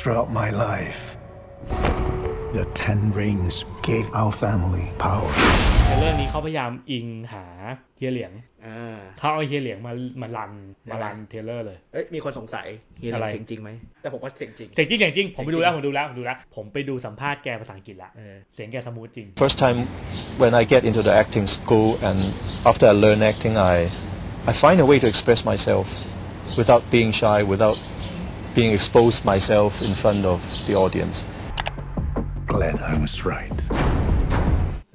Throughout my life, the Ten Rings gave our family power. ในเรื่องนี้เขาพยายามอิงหาเฮียเหลียง อ่า เขาเอาเฮียเหลียงมามารันมารันใช่ไหมเทรลเลอร์เลย เอ้ยมีคนสงสัยเฮียเหลียอะไรงเสียงจริงไหม แต่ผมว่าเสียงจริง เสียงจริงเสียงจริงผมไปดูแล้วเสีผยงมจริงดูแล้วผมดูแล้ว ผมไปดูสัมภาษณ์แกภาษาอังกฤษละเออ เสียงแกสมูทจริง First time when I get into the acting school and after I learn acting, I, I find a way to express myself without being shy, without being exposed myself in front of the audience. Glad I was right.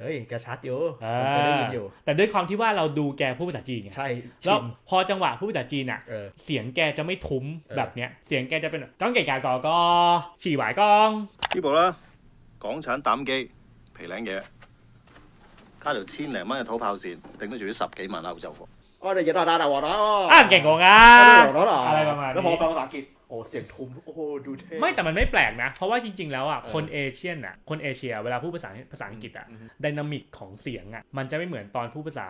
เฮ้ยแกชัดอยู่ผ อ่าม เคยได้ยินอยู่ แต่ด้วยความที่ว่าเราดูแกพูดภาษาจีนไง ใช่ แล้ว ชิน พอจังหวะพูดภาษาจีนอ่ะ เออ เสียงแกจะไม่ทุ้ม เออ แบบเนี้ย เสียงแกจะเป็นก้องเก่งกากอก็ฉี่หวายกอง 呢部啦，港产胆机皮领嘢，加条千零蚊嘅土炮线，顶得住啲十几万欧洲货。 อ๋อเดี๋ยวอย่าด่าด่าด่าเนาะ อ่านเก่งกว่าอ่ะ อ๋อเหรอ อะไรประมาณ แล้วพอ นี้ ฟังภาษาอังกฤษโ อ้เสียงทุ้มโอ้โหดูเท่ไม่แต่มันไม่แปลกนะ เพราะว่าจริง ๆ แล้วอะเออคนเอเชียนอะคนเอเชีย เวลาพูดภาษาภาษาอังกฤษอะอือฮึไดนามิกของเสียงอะมันจะไม่เหมือนตอนพูดภาษา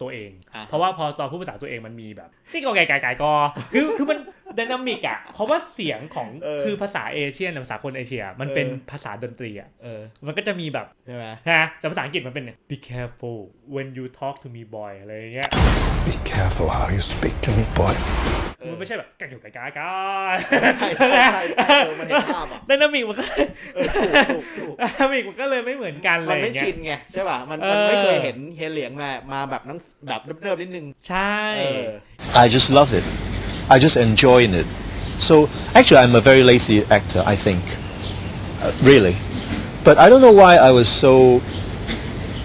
ตัวเองอ่าเพราะว่าพอตอนพูดภาษาตัวเองมันมีแบบที่กอไก่ไก่ไก่กอคือคือมันไดนามิกอะเพราะว่าเสียงของเออคือภาษาเอเชียนภาษาคนเอเชีย มันเป็นเออภาษาดนตรีอะเออมันก็จะมีแบบใช่ไหมนะแต่ภาษาอังกฤษมันเป็น be careful when you talk to me boy อะไรอย่างเงี้ย Be careful how you speak to me, boy. เออมันไม่ใช่แบบไก่ไก่ไก่ไก่ใช่ใช่ใช่ใช่เออมันเห็นภาพอะไดนามิกมันก็เออถูกถูกถูกไดนามิกมันก็เลยไม่เหมือนกันเลมันยอไม่ย่างเงี้ชิยนไงใช่ป่ะมันเอมันอไม่เคยเห็นเฮียเหลียงมามาแบบนั่งแบบเนิบๆนิดนึงใช่เออ I just love it. I just enjoy it. So actually, I'm a very lazy actor. I think, uh, really, but I don't know why I was so.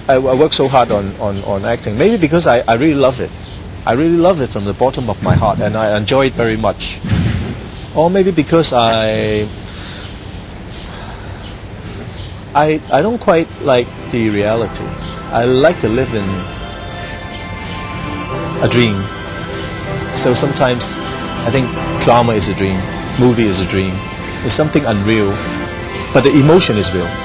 I, I worked so hard on, on, on acting. Maybe because I, I really love it. I really love it from the bottom of my heart, and I enjoy it very much. Or maybe because I. I, I don't quite like the reality. I like to live in a dream. So sometimes I think drama is a dream, movie is a dream. It's something unreal, but the emotion is real.